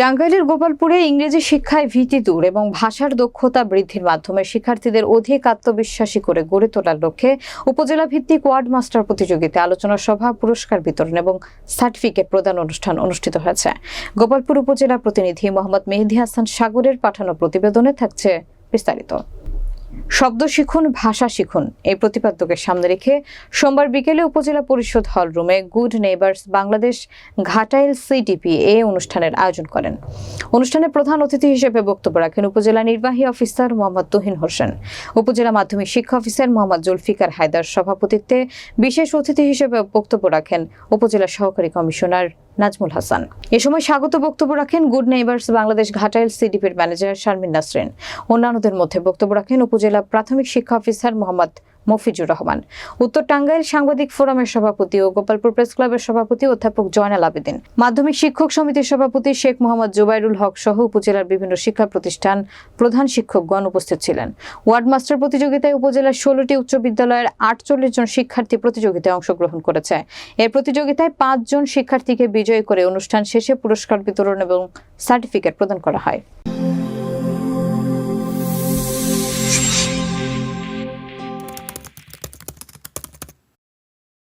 টাঙ্গাইলের গোপালপুরে ইংরেজি শিক্ষায় ভীতি দূর এবং ভাষার দক্ষতা বৃদ্ধির মাধ্যমে শিক্ষার্থীদের অধিক আত্মবিশ্বাসী করে গড়ে তোলার লক্ষ্যে উপজেলা ভিত্তিক ওয়ার্ড মাস্টার প্রতিযোগিতা আলোচনা সভা, পুরস্কার বিতরণ এবং সার্টিফিকেট প্রদান অনুষ্ঠান অনুষ্ঠিত হয়েছে। গোপালপুর উপজেলা প্রতিনিধি মোহাম্মদ মেহেদি হাসান সাগরের পাঠানো প্রতিবেদনে থাকছে বিস্তারিত। শব্দ শিখুন, ভাষা শিখুন। এই প্রতিপাদ্যকে সামনে রেখে সোমবার বিকেলে উপজেলা পরিষদ হল রুমে good neighbours Bangladesh Ghatail CDP এ অনুষ্ঠানের আয়োজন করেন। অনুষ্ঠানে প্রধান অতিথি হিসেবে বক্তব্য রাখেন উপজেলা নির্বাহী অফিসার মোহাম্মদ তুহিন হোসেন। উপজেলা মাধ্যমিক শিক্ষা অফিসার মোহাম্মদ জুলফিকার হায়দার সভাপতিত্বে বিশেষ অতিথি হিসেবে বক্তব্য রাখেন উপজেলা সহকারী কমিশনার নাজমুল হাসান। এ সময় স্বাগত বক্তব্য রাখেন গুড নেইবার্স বাংলাদেশ ঘাটাইল সিডিপির ম্যানেজার শারমিন নাসরিন। অন্যান্যদের মধ্যে বক্তব্য রাখেন উপজেলা প্রাথমিক শিক্ষা অফিসার মোহাম্মদ মফিজুর রহমান। উত্তর টাঙ্গাইল সাংবাদিক ফোরামের সভাপতি ও গোপালপুর প্রেস ক্লাবের সভাপতি অধ্যাপক জয়নাল আবেদিন। মাধ্যমিক শিক্ষক সমিতির সভাপতি শেখ মোহাম্মদ জুবাইরুল হক সহ উপজেলার বিভিন্ন শিক্ষা প্রতিষ্ঠান প্রধান শিক্ষকগণ উপস্থিত ছিলেন। ওয়ার্ড মাস্টার প্রতিযোগিতায় উপজেলার ষোলোটি উচ্চ বিদ্যালয়ের আটচল্লিশ জন শিক্ষার্থী প্রতিযোগিতায় অংশগ্রহণ করেছে। এই প্রতিযোগিতায় পাঁচজন শিক্ষার্থীকে বিজয়ী করে অনুষ্ঠান শেষে পুরস্কার বিতরণ এবং সার্টিফিকেট প্রদান করা হয়।